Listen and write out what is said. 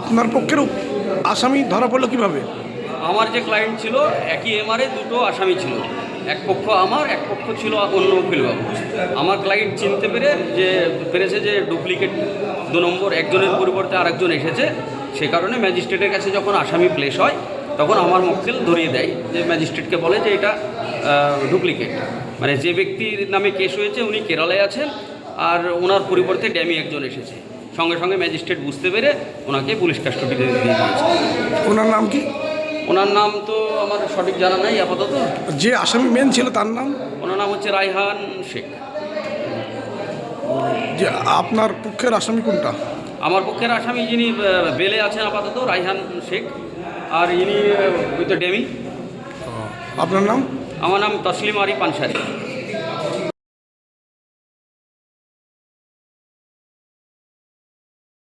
আপনার পক্ষের আসামি ধরা পড়ল কীভাবে? আমার যে ক্লায়েন্ট ছিল, একই এমআরএ দুটো আসামি ছিল। এক পক্ষ আমার, এক পক্ষ ছিল অন্য উকিলবাবু। আমার ক্লায়েন্ট চিনতে পেরে যে, পেরেছে যে ডুপ্লিকেট দু নম্বর, একজনের পরিবর্তে আরেকজন এসেছে। সে কারণে ম্যাজিস্ট্রেটের কাছে যখন আসামি প্লেস হয়, তখন আমার মক্কেল ধরিয়ে দেয় যে ম্যাজিস্ট্রেটকে বলে যে এটা ডুপ্লিকেট মানে যে ব্যক্তির নামে কেস হয়েছে, উনি কেরালায় আছেন, আর ওনার পরিবর্তে ড্যামি একজন এসেছে। সঙ্গে সঙ্গে ম্যাজিস্ট্রেট বুঝতে পেরে ওনাকে পুলিশ কাস্টডিতে দিয়ে দিয়েছে। ওনার নাম কি? ওনার নাম তো আমার সঠিক জানা নাই আপাতত। যে আসামি মেন ছিল তার নাম? ওনার নাম হচ্ছে রায়হান শেখ। যে আপনার পক্ষের আসামি কোনটা? আমার পক্ষের আসামি যিনি বেলে আছেন আপাতত রায়হান শেখ। আর ইনি উইথ ডেমি আপনার নাম? আমার নাম তসলিম আরি পানসারি